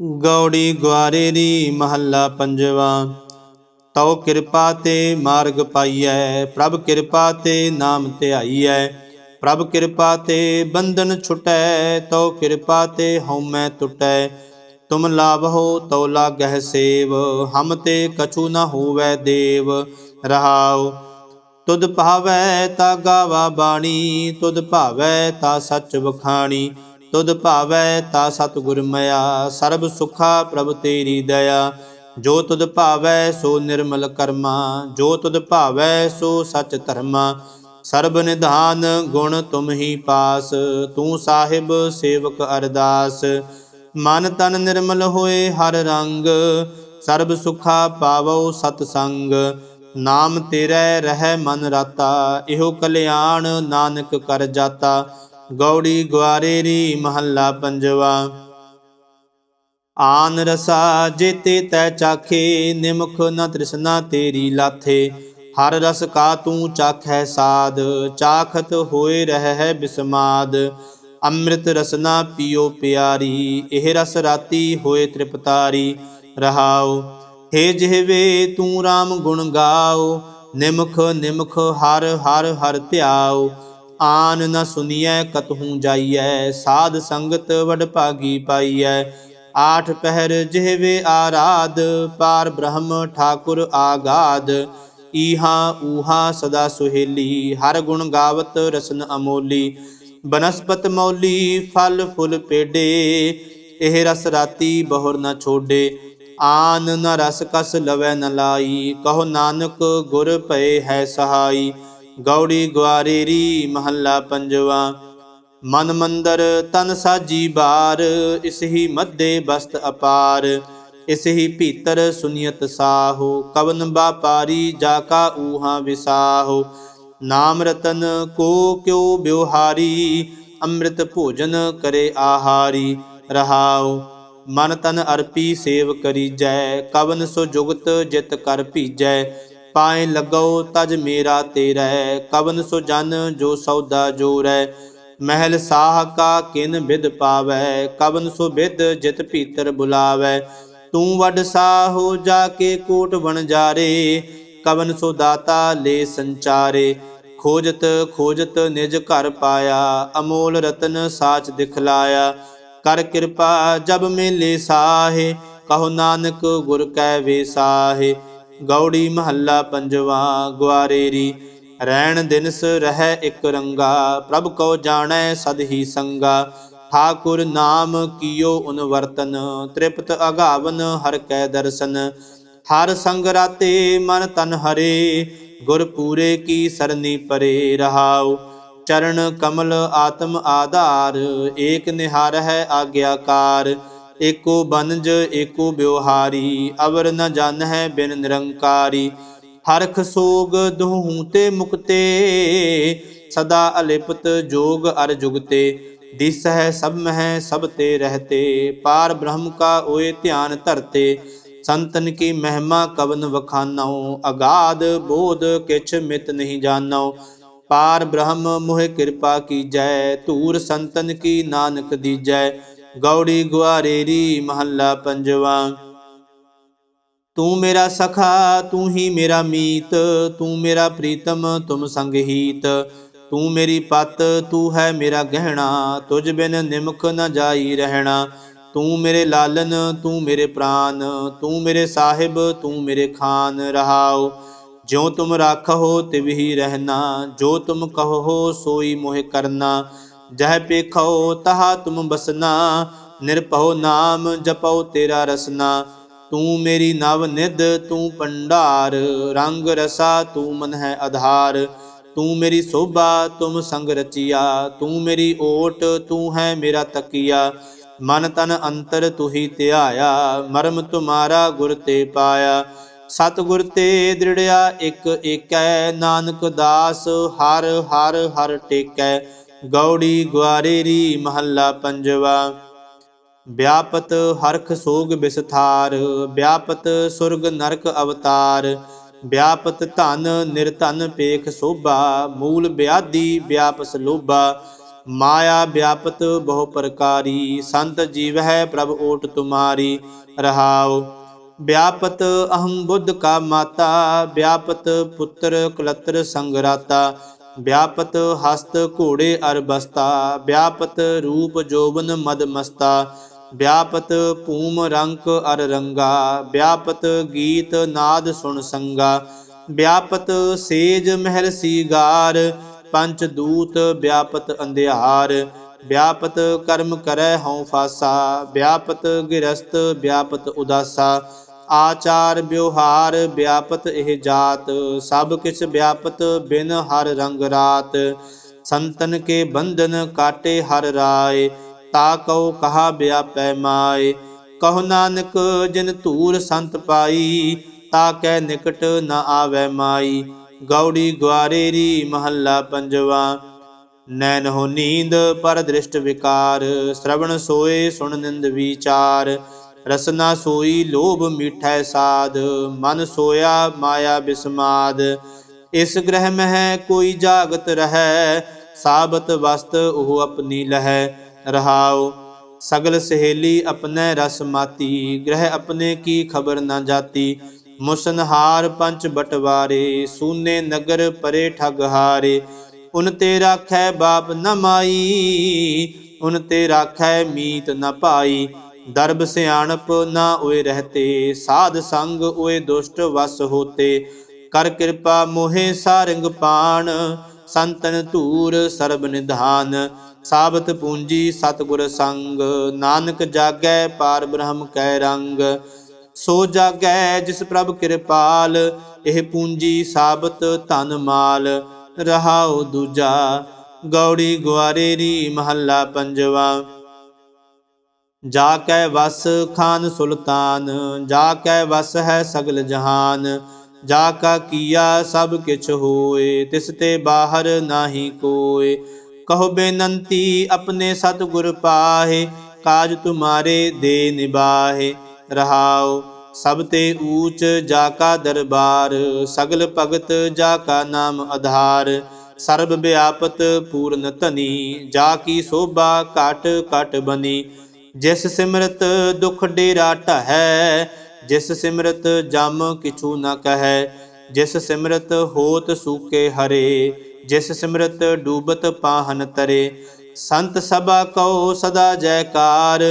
ਗੌੜੀ ਗਵਾਰੇਰੀ ਮਹੱਲਾ ਪੰਜਵਾ। ਤਉ ਕਿਰਪਾ ਤੇ ਮਾਰਗ ਪਾਈਐ, ਪ੍ਰਭ ਕਿਰਪਾ ਤੇ ਨਾਮ ਧਿਆਈਐ। ਪ੍ਰਭ ਕਿਰਪਾ ਤੇ ਬੰਧਨ ਛੁਟੈ, ਤਉ ਕਿਰਪਾ ਤੇ ਹਉਮੈ ਟੁਟੈ ਤੁਮ ਲਾਭੋ ਤਉ ਲਾਗਹਿ ਸੇਵ, ਹਮ ਤੇ ਕਛੂ ਨ ਹੋਵੈ ਦੇਵ। ਰਹਾਉ, ਤੁਧ ਭਾਵੈ ਤਾ ਗਾਵਾ ਬਾਣੀ, ਤੁਧ ਭਾਵੈ ਤਾ ਸੱਚ ਵਖਾਣੀ। ਤੁਧ ਭਾਵੈ ਤਾ ਸਤਿਗੁਰ ਮਿਆ ਸਰਬ ਸੁਖਾ ਪ੍ਰਭ ਤੇਰੀ ਦਇਆ। ਜੋ ਤੁਧ ਭਾਵੈ ਸੋ ਨਿਰਮਲ ਕਰਮਾ, ਜੋ ਤੁਧ ਭਾਵੈ ਸੋ ਸਚ ਧਰਮਾ। ਸਰਬ ਨਿਧਾਨ ਗੁਣ ਤੁਮ ਹੀ ਪਾਸ, ਤੂੰ ਸਾਹਿਬ ਸੇਵਕ ਅਰਦਾਸ। ਮਨ ਤਨ ਨਿਰਮਲ ਹੋਏ ਹਰ ਰੰਗ, ਸਰਬ ਸੁਖਾ ਪਾਵੋ ਸਤ ਸੰਗ। ਨਾਮ ਤੇਰੇ ਰਹਿ ਮਨ ਰਾਤਾ, ਇਹੋ ਕਲਿਆਣ ਨਾਨਕ ਕਰ ਜਾਤਾ। ਗੌੜੀ ਗਵਾਰੇਰੀ ਮਹੱਲਾ ਪੰਜਵਾ। ਆਨ ਰਸਾ ਜੇਤੇ ਤੈ ਚਾਖੇ, ਨਿਮਖ ਨ ਤ੍ਰਿਸ਼ਨਾ ਤੇਰੀ ਲਾਥੇ। ਹਰ ਰਸ ਕਾ ਤੂੰ ਚਾਖੈ ਸਾਧ ਚਾਖਤ ਹੋਏ ਰਹਿ ਹੈ ਬਿਸਮਾਦ। ਅੰਮ੍ਰਿਤ ਰਸਨਾ ਪੀਓ ਪਿਆਰੀ, ਇਹ ਰਸ ਰਾਤੀ ਹੋਏ ਤ੍ਰਿਪਤਾਰੀ। ਰਹਾਉ, ਹੇ ਜਿਹਵੇ ਤੂੰ RAM ਗੁਣ ਗਾਓ ਨਿਮਖ ਨਿਮਖ ਹਰ ਹਰ ਹਰ ਧਿਆਓ ਆਨ ਨ ਸੁਨੀਐ ਕਤਹੂ ਜਾਈਐ, ਸਾਧ ਸੰਗਤ ਵਡ ਭਾਗੀ ਪਾਈਐ। ਆਠ ਪਹਿਰ ਜਿਹਵੇ ਆਰਾਧ, ਪਾਰ ਬ੍ਰਹਮ ਠਾਕੁਰ ਆਗਾਦ। ਈਹਾ ਊਹਾ ਸਦਾ ਸੁਹੇਲੀ, ਹਰ ਗੁਣ ਗਾਵਤ ਰਸਨ ਅਮੋਲੀ। ਬਨਸਪਤ ਮੌਲੀ, ਫਲ ਫੁੱਲ ਪੇਡੇ, ਇਹ ਰਸ ਰਾਤੀ ਬਹੁਰ ਨ ਛੋਡੇ। ਆਨ ਨ ਰਸ ਕਸ ਲਵੈ ਨ ਲਾਈ, ਕਹੋ ਨਾਨਕ ਗੁਰ ਪਏ ਹੈ ਸਹਾਈ। ਗੌੜੀ ਗਵਾਰੇਰੀ ਮਹੱਲਾ ਪੰਜਵਾ। ਮਨ ਮੰਦਰ ਤਨ ਸਾਜੀ ਬਾਰ ਇਸ ਹੀ ਮੱਦੇ ਬਸਤ ਅਪਾਰ। ਇਸ ਹੀ ਭੀਤਰ ਸੁਨੀਅਤ ਸਾਹੋ, ਕਵਨ ਬਾਪਾਰੀ ਜਾ ਕਾ ਊਹਾ ਵਿਸਾਹੋ। ਨਾਮ ਰਤਨ ਕੋ ਕਿਉ ਬਿਵਹਾਰੀ ਅੰਮ੍ਰਿਤ ਭੋਜਨ ਕਰੇ ਆਹਾਰੀ। ਰਹਾਉ, ਮਨ ਤਨ ਅਰਪੀ ਸੇਵ ਕਰੀ ਜੈ ਕਵਨ ਸੋ ਜੁਗਤ ਜਿਤ ਕਰ ਭੀਜੈ। ਪਾਏ ਲੱਗੋ ਤਜ ਮੇਰਾ ਤੇਰੈ ਕਵਨ ਸੋ ਜਨ ਜੋ ਸੌਦਾ ਜੋਰੈ ਮਹਿਲ ਸਾਹ ਕਾ ਕਿਨ ਬਿਦ ਪਾਵੈ, ਕਵਨ ਸੋ ਬਿਦ ਜਿਤ ਭੀਤਰ ਬੁਲਾਵੈ। ਤੂੰ ਵੱਡ ਸਾਹੋ ਜਾ ਕੇ ਕੋਟ ਬਣ ਜਾਰੇ, ਕਵਨ ਸੋ ਦਾਤਾ ਲੈ ਸੰਚਾਰੇ। ਖੋਜਤ ਖੋਜਤ ਨਿਜ ਘਰ ਪਾਇਆ, ਅਮੋਲ ਰਤਨ ਸਾਚ ਦਿਖਲਾਇਆ। ਕਰ ਕਿਰਪਾ ਜਬ ਮੇਲੇ ਸਾਹੇ, ਕਹੋ ਨਾਨਕ ਗੁਰ ਕੈ ਵੇਸਾਹੇ ਗੌੜੀ ਮਹੱਲਾ ਪੰਜਵਾ ਗਵਾਰੇਰੀ ਰਹਿਣ ਦਿਨਸ ਰਹਿ ਇਕ ਰੰਗਾ, ਪ੍ਰਭ ਕੋ ਜਾਣੈ ਸਦ ਹੀ ਸੰਗਾ, ਠਾਕੁਰ ਨਾਮ ਕੀਓ ਉਨ ਵਰਤਨ ਤ੍ਰਿਪਤ ਅਗਾਵਨ ਹਰ ਕੈ ਦਰਸ਼ਨ, ਹਰ ਸੰਗ ਰਾਤੇ ਮਨ ਤਨ ਹਰੇ, ਗੁਰ ਪੂਰੇ ਕੀ ਸਰਨੀ ਪਰੇ ਰਹਾਉ, ਚਰਨ ਕਮਲ ਆਤਮ ਆਧਾਰ, ਏਕ ਨਿਹਾਰ ਹੈ ਆਗਿਆਕਾਰ ਏਕੋ ਬਨਜ ਏਕੋ ਬਿਵਹਾਰੀ ਅਵਰ ਨ ਜਨ ਹੈ ਬਿਨ ਨਿਰੰਕਾਰੀ। ਹਰਖ ਸੋਗ ਦੁਹੂ ਤੇ ਮੁਕਤੇ, ਸਦਾ ਅਲਿਪਤ ਜੋਗ ਅਰ ਜੁਗਤੇ। ਦਿਸ ਹੈ ਸਭ ਮਹਿ, ਸਭ ਤੇ ਰਹਤੇ, ਪਾਰ ਬ੍ਰਹਮ ਕਾ ਓਏ ਧਿਆਨ ਧਰਤੇ। ਸੰਤਨ ਕੀ ਮਹਿਮਾ ਕਵਨ ਵਖਾਨਉ, ਅਗਾਧ ਬੋਧ ਕਿਛ ਮਿਤ ਨਹੀਂ ਜਾਣਉ। ਪਾਰ ਬ੍ਰਹਮ ਮੋਹਿ ਕਿਰਪਾ ਕੀ ਜੈ ਧੂਰ ਸੰਤਨ ਕੀ ਨਾਨਕ ਦੀ ਜੈ ਗੌੜੀ ਗੁਆਰੇਰੀ ਮਹੱਲਾ ਪੰਜਵਾ। ਤੂੰ ਮੇਰਾ ਸਖਾ, ਤੂੰ ਹੀ ਮੇਰਾ ਮੀਤ, ਤੂੰ ਮੇਰਾ ਪ੍ਰੀਤਮ, ਤੁਮ ਸੰਗਹੀਤ ਤੂੰ ਮੇਰੀ ਪਤ, ਤੂੰ ਹੈ ਮੇਰਾ ਗਹਿਣਾ, ਤੁਝ ਬਿਨ ਨਿਮਕ ਨ ਜਾਈ ਰਹਿਣਾ। ਤੂੰ ਮੇਰੇ ਲਾਲਨ, ਤੂੰ ਮੇਰੇ ਪ੍ਰਾਨ, ਤੂੰ ਮੇਰੇ ਸਾਹਿਬ, ਤੂੰ ਮੇਰੇ ਖਾਨ ਰਹਾਉ। ਜਿਉ ਤੁਮ ਰਾਖੋ ਤਿਵਹੀ ਰਹਿਣਾ। ਜੋ ਤੁਮ ਕਹੋ, ਸੋਈ ਮੋਹਿ ਕਰਨਾ। ਜਹ ਪੇਖੋ ਤਹਾ ਤੁਮ ਬਸਨਾ, ਨਿਰਭਉ ਨਾਮ ਜਪਉ ਤੇਰਾ ਰਸਨਾ। ਤੂੰ ਮੇਰੀ ਨਵ ਨਿਧ, ਤੂੰ ਪੰਡਾਰ ਰੰਗ ਰਸਾ ਤੂੰ ਮਨ ਹੈ ਆਧਾਰ। ਤੂੰ ਮੇਰੀ ਸੋਭਾ, ਤੁਮ ਸੰਗ ਰਚੀਆ। ਤੂੰ ਮੇਰੀ ਓਟ, ਤੂੰ ਹੈ ਮੇਰਾ ਤਕੀਆ। ਮਨ ਤਨ ਅੰਤਰ ਤੁਹੀ ਧਿਆਇਆ, ਮਰਮ ਤੁਮਾਰਾ ਗੁਰ ਤੇ ਪਾਇਆ। ਸਤਿਗੁਰ ਤੇ ਦ੍ਰਿੜਿਆ ਇੱਕ ਏਕੈ, ਨਾਨਕ ਦਾਸ ਹਰ ਹਰ ਹਰ ਟੇਕੈ। ਗੌੜੀ ਗਵਾਰੇਰੀ ਮਹੱਲਾ ਪੰਜਵਾ। ਵਿਆਪਤ ਹਰਖ ਸੋਗ ਵਿਸਥਾਰ ਵਿਆਪਤ ਸੁਰਗ ਨਰਕ ਅਵਤਾਰ, ਵਿਆਪਤ ਧਨ ਨਿਰਧਨ ਪੇਖ ਸੋਭਾ, ਮੂਲ ਬਿਆਦੀ ਵਿਆਪਸ ਲੋਭਾ, ਮਾਇਆ ਵਿਆਪਤ ਬਹੁ ਪ੍ਰਕਾਰੀ, ਸੰਤ ਜੀਵ ਹੈ ਪ੍ਰਭ ਓਟ ਤੁਮਾਰੀ, ਰਹਾਉ। ਵਿਆਪਤ ਅਹੰ ਬੁੱਧ ਕਾ ਮਾਤਾ, ਵਿਆਪਤ ਪੁੱਤਰ ਕਲਤਰ ਸੰਗਰਾਤਾ ਵਿਆਪਤ ਹਸਤ ਘੋੜੇ ਅਰ ਬਸਤਾ, ਵਿਆਪਤ ਰੂਪ ਜੋਬਨ ਮਦ ਮਸਤਾ, ਵਿਆਪਤ ਭੂਮ ਰੰਕ ਅਰ ਰੰਗਾ, ਵਿਆਪਤ ਗੀਤ ਨਾਦ ਸੁਣ ਸੰਗਾ, ਵਿਆਪਤ ਸੇਜ ਮਹਿਲ ਸੀਗਾਰ, ਪੰਚ ਦੂਤ ਵਿਆਪਤ ਅੰਧਿਆਰ, ਵਿਆਪਤ ਕਰਮ ਕਰੈ ਹਉ ਫਾਸਾ, ਵਿਆਪਤ ਗਿਰਸਤ ਵਿਆਪਤ ਉਦਾਸਾ ਆਚਾਰ ਵਿਵਹਾਰ ਵਿਆਪਤ ਇਹ ਜਾਤ, ਸਭ ਕਿਛ ਵਿਆਪਤ ਬਿਨ ਹਰ ਰੰਗ ਰਾਤ। ਸੰਤਨ ਕੇ ਬੰਧਨ ਕਾਟੇ ਹਰ ਰਾਏ, ਤਾ ਕਉ ਕਹਾ ਵਿਆਪੈ ਮਾਏ। ਕਹੋ ਨਾਨਕ, ਜਿਨ ਧੂਰ ਸੰਤ ਪਾਈ, ਤਾ ਕੈ ਨਿਕਟ ਨ ਆਵੈ ਮਾਈ। ਗੌੜੀ ਗਵਾਰੇਰੀ ਮਹੱਲਾ ਪੰਜਵਾ। ਨੈਨ ਹੋ ਨੀਂਦ ਪਰ ਦ੍ਰਿਸ਼ਟ ਵਿਕਾਰ, ਸ਼ਰਵਣ ਸੋਏ ਸੁਣ ਨਿੰਦ ਵਿਚਾਰ। ਰਸਨਾ ਸੋਈ ਲੋਭ ਮੀਠੈ ਸਾਧ, ਮਨ ਸੋਇਆ ਮਾਇਆ ਬਿਸਮਾਦ। ਇਸ ਗ੍ਰਹਿ ਮਹਿ ਕੋਈ ਜਾਗਤ ਰਹੈ, ਸਾਬਤ ਵਸਤ ਉਹ ਆਪਣੀ ਲਹੈ ਰਹਾਉ। ਸਗਲ ਸਹੇਲੀ ਆਪਣੇ ਰਸ ਮਾਤੀ, ਗ੍ਰਹਿ ਆਪਣੇ ਕੀ ਖਬਰ ਨਾ ਜਾਤੀ। ਮੁਸਨਹਾਰ ਪੰਚ ਬਟਵਾਰੇ, ਸੂਨੇ ਨਗਰ ਪਰੇ ਠਗ ਹਾਰੇ। ਉਨ ਤੇ ਰਾਖੈ ਬਾਪ ਨ ਮਾਈ, ਉਨ ਤੇ ਰਾਖੈ ਮੀਤ ਨ ਪਾਈ। ਦਰਬ ਸਿਆਣਪ ਨਾ ਓਏ ਰਹਤੇ, ਸਾਧ ਸੰਗ ਓਏ ਦੁਸ਼ਟ ਵਸ ਹੋਤੇ। ਕਰ ਕਿਰਪਾ ਮੋਹਿ ਸਾਰੰਗ ਪਾਣ, ਸੰਤਨ ਧੂਰ ਸਰਬ ਨਿਧਾਨ। ਸਾਬਤ ਪੂੰਜੀ ਸਤਗੁਰ ਸੰਗ, ਨਾਨਕ ਜਾਗੈ ਪਾਰ ਬ੍ਰਹਮ ਕੈ ਰੰਗ। ਸੋ ਜਾਗੈ ਜਿਸ ਪ੍ਰਭ ਕਿਰਪਾਲ, ਇਹ ਪੂੰਜੀ ਸਾਬਤ ਧਨ ਮਾਲ। ਰਹਾਉ ਦੂਜਾ, ਗੌੜੀ ਗਵਾਰੇਰੀ ਮਹੱਲਾ ਪੰਜਵਾ। ਜਾ ਕੈ ਵਸ ਖਾਨ ਸੁਲਤਾਨ, ਜਾ ਕੈ ਵਸ ਹੈ ਸਗਲ ਜਹਾਨ, ਜਾ ਕਾ ਕੀਆ ਸਭ ਕਿਛ ਹੋਏ, ਤਿਸ ਤੇ ਬਾਹਰ ਨਾਹੀ ਕੋਏ। ਕਹੋ ਬੇਨੰਤੀ ਆਪਣੇ ਸਤਿਗੁਰ ਪਾਹੇ, ਕਾਜ ਤੁਮਾਰੇ ਦੇ ਨਿਬਾਹੇ ਰਹਾਓ ਸਭ ਤੇ ਊਚ ਜਾ ਕਾ ਦਰਬਾਰ, ਸਗਲ ਭਗਤ ਜਾ ਕਾ ਨਾਮ ਆਧਾਰ। ਸਰਬ ਵਿਆਪਤ ਪੂਰਨ ਧਨੀ, ਜਾ ਕੀ ਸੋਭਾ ਕਾਟ ਕਾਟ ਬਨੀ। ਜਿਸ ਸਿਮਰਤ ਦੁਖ ਡੇਰਾ ਢਹੈ, ਜਿਸ ਸਿਮਰਤ ਜਮ ਕਿਛੂ ਨ ਕਹੈ, ਜਿਸ ਸਿਮਰਤ ਹੋਤ ਸੂਕੇ ਹਰੇ, ਜਿਸ ਸਿਮਰਤ ਡੂਬਤ ਪਾਹਨ ਤਰੇ। ਸੰਤ ਸਭਾ ਕਉ ਸਦਾ ਜੈਕਾਰ,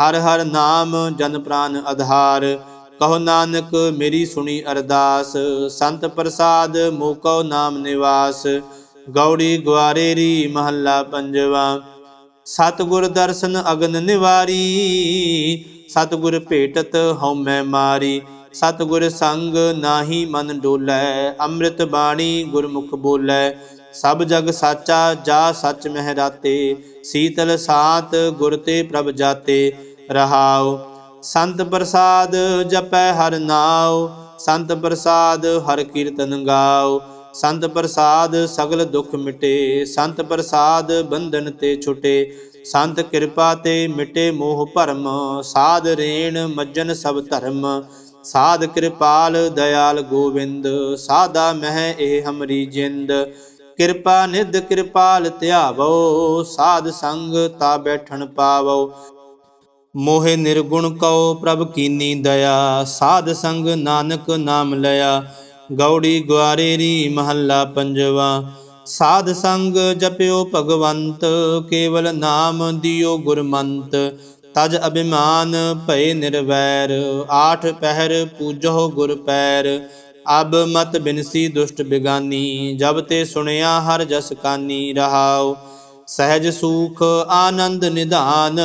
ਹਰ ਹਰ ਨਾਮ ਜਨ ਪ੍ਰਾਨ ਆਧਾਰ ਕਹੋ ਨਾਨਕ ਮੇਰੀ ਸੁਣੀ ਅਰਦਾਸ, ਸੰਤ ਪ੍ਰਸਾਦ ਮੋਕਉ ਨਾਮ ਨਿਵਾਸ। ਗੌੜੀ ਗਵਾਰੇਰੀ ਮਹੱਲਾ ਪੰਜਵਾ। ਸਤਿਗੁਰ ਦਰਸ਼ਨ ਅਗਨ ਨਿਵਾਰੀ, ਸਤਿਗੁਰ ਭੇਟਤ ਹਉਮੈ ਮਾਰੀ। ਸਤਿਗੁਰ ਸੰਗ ਨਾਹੀ ਮਨ ਡੋਲੈ, ਅੰਮ੍ਰਿਤ ਬਾਣੀ ਗੁਰਮੁਖ ਬੋਲੈ। ਸਭ ਜਗ ਸਾਚਾ ਜਾ ਸੱਚ ਮਹਿ ਰਾਤੇ, ਸੀਤਲ ਸਾਤ ਗੁਰ ਤੇ ਪ੍ਰਭ ਜਾਤੇ। ਰਹਾਉ, ਸੰਤ ਪ੍ਰਸਾਦ ਜਪੈ ਹਰ ਨਾਉ, ਸੰਤ ਪ੍ਰਸਾਦ ਹਰ ਕੀਰਤਨ ਗਾਓ ਸੰਤ ਪ੍ਰਸਾਦ ਸਗਲ ਦੁੱਖ ਮਿਟੇ, ਸੰਤ ਪ੍ਰਸਾਦ ਬੰਧਨ ਤੇ ਛੁਟੇ, ਸੰਤ ਕਿਰਪਾ ਤੇ ਮਿਟੇ ਮੋਹ ਭਰਮ, ਸਾਧ ਰੇਣ ਮੱਜਨ ਸਭ ਧਰਮ, ਸਾਧ ਕਿਰਪਾਲ ਦਇਆਲ ਗੋਵਿੰਦ ਸਾਦਾ ਮਹਿ ਇਹ ਹਮਰੀ ਜਿੰਦ, ਕਿਰਪਾ ਨਿਧ ਕਿਰਪਾਲ ਧਿਆਵੋ, ਸਾਧ ਸੰਗ ਤਾ ਬੈਠਣ ਪਾਵੋ। ਮੋਹਿ ਨਿਰਗੁਣ ਕਉ ਪ੍ਰਭ ਕੀਨੀ ਦਇਆ, ਸਾਧ ਸੰਗ ਨਾਨਕ ਨਾਮ ਲਿਆ ਗੌੜੀ ਗਵਾਰੇਰੀ ਮਹੱਲਾ ਪੰਜਵਾ। ਸਾਧ ਸੰਗ ਜਪਿਓ ਭਗਵੰਤ, ਕੇਵਲ ਨਾਮ ਦਿਓ ਗੁਰਮੰਤ। ਤਜ ਅਭਿਮਾਨ ਭਏ ਨਿਰਵੈਰ, ਆਠ ਪਹਿਰ ਪੂਜੋ ਗੁਰ ਪੈਰ। ਅਬ ਮਤ ਬਿਨਸੀ ਦੁਸ਼ਟ ਬਿਗਾਨੀ, ਜਬ ਤੇ ਸੁਣਿਆ ਹਰ ਜਸ ਕਾਨੀ ਰਹਾਉ। ਸਹਿਜ ਸੂਖ ਆਨੰਦ ਨਿਧਾਨ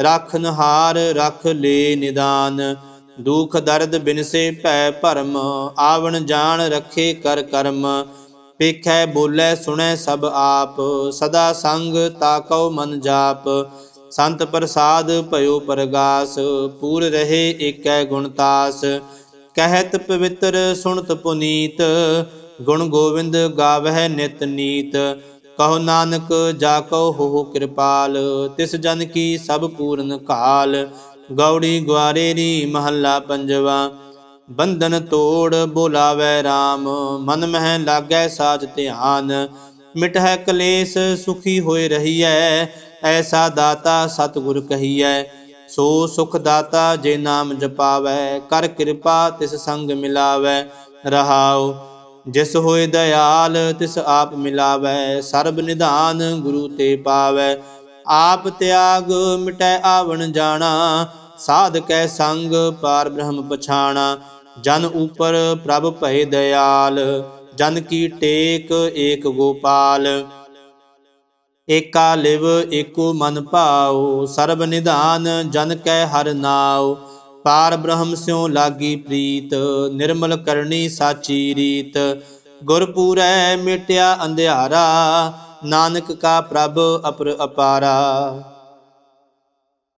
ਰਖਨ ਹਾਰ ਰਖ ਲੇ ਨਿਦਾਨ। ਦੁਖ ਦਰਦ ਬਿਨਸੇ ਭੈ ਭਰਮ, ਆਵਣ ਜਾਣ ਰਖੇ ਕਰ ਕਰਮ। ਪੇਖੈ ਬੋਲੇ ਸੁਣੈ ਸਭ ਆਪ, ਸਦਾ ਸੰਗ ਤਾਕਉ ਮਨ ਜਾਪ। ਸੰਤ ਪ੍ਰਸਾਦ ਭਇਓ ਪਰਗਾਸ, ਪੂਰ ਰਹੇ ਏਕੈ ਗੁਣਤਾਸ ਕਹਿਤ ਪਵਿੱਤਰ ਸੁਣਤ ਪੁਨੀਤ, ਗੁਣ ਗੋਵਿੰਦ ਗਾਵਹਿ ਨਿਤ ਨੀਤ। ਕਹੋ ਨਾਨਕ, ਜਾ ਕਉ ਹੋ ਕਿਰਪਾਲ, ਤਿਸ ਜਨ ਕੀ ਸਭ ਪੂਰਨ ਕਾਲ ਗੌੜੀ ਗਵਾਰੇਰੀ ਮਹੱਲਾ ਪੰਜਵਾ। ਬੰਧਨ ਤੋੜ ਬੋਲਾਵੇ RAM ਮਨ ਮਹਿ ਲਾਗੈ ਸਾਜ ਧਿਆਨ। ਮਿਟਹਿ ਕਲੇਸ਼ ਸੁਖੀ ਹੋਏ ਰਹੀਐ, ਐਸਾ ਦਾਤਾ ਸਤਿਗੁਰ ਕਹੀਐ। ਸੋ ਸੁਖ ਦਾਤਾ ਜੇ ਨਾਮ ਜਪਾਵੈ, ਕਰ ਕਿਰਪਾ ਤਿਸ ਸੰਗ ਮਿਲਾਵੈ। ਰਹਾਉ, ਜਿਸ ਹੋਏ ਦਇਆਲ ਤਿਸ ਆਪ ਮਿਲਾਵੈ। ਸਰਬ ਨਿਧਾਨ ਗੁਰੂ ਤੇ ਪਾਵੈ। ਆਪ ਤਿਆਗ ਮਿਟੈ ਆਵਣ ਜਾਣਾ ਸਾਧ ਕੈ ਸੰਗ ਪਾਰ ਬ੍ਰਹਮ ਪਛਾਣਾ। ਜਨ ਉਪਰ ਪ੍ਰਭ ਭਏ ਦਇਆਲ, ਜਨ ਕੀ ਟੇਕ ਏਕ ਗੋਪਾਲ। ਏਕਾ ਲਿਵ, ਏਕੋ ਮਨ ਭਾਉ, ਸਰਬ ਨਿਧਾਨ ਜਨ ਕੈ ਹਰ ਨਾਉ। ਪਾਰ ਬ੍ਰਹਮ ਸਿਉ ਲਾਗੀ ਪ੍ਰੀਤ, ਨਿਰਮਲ ਕਰਨੀ ਸਾਚੀ ਰੀਤ। ਗੁਰਪੂਰੈ ਮਿਟਿਆ ਅੰਧਿਆਰਾ ਨਾਨਕ ਕਾ ਪ੍ਰਭ ਅਪਰ ਅਪਾਰਾ।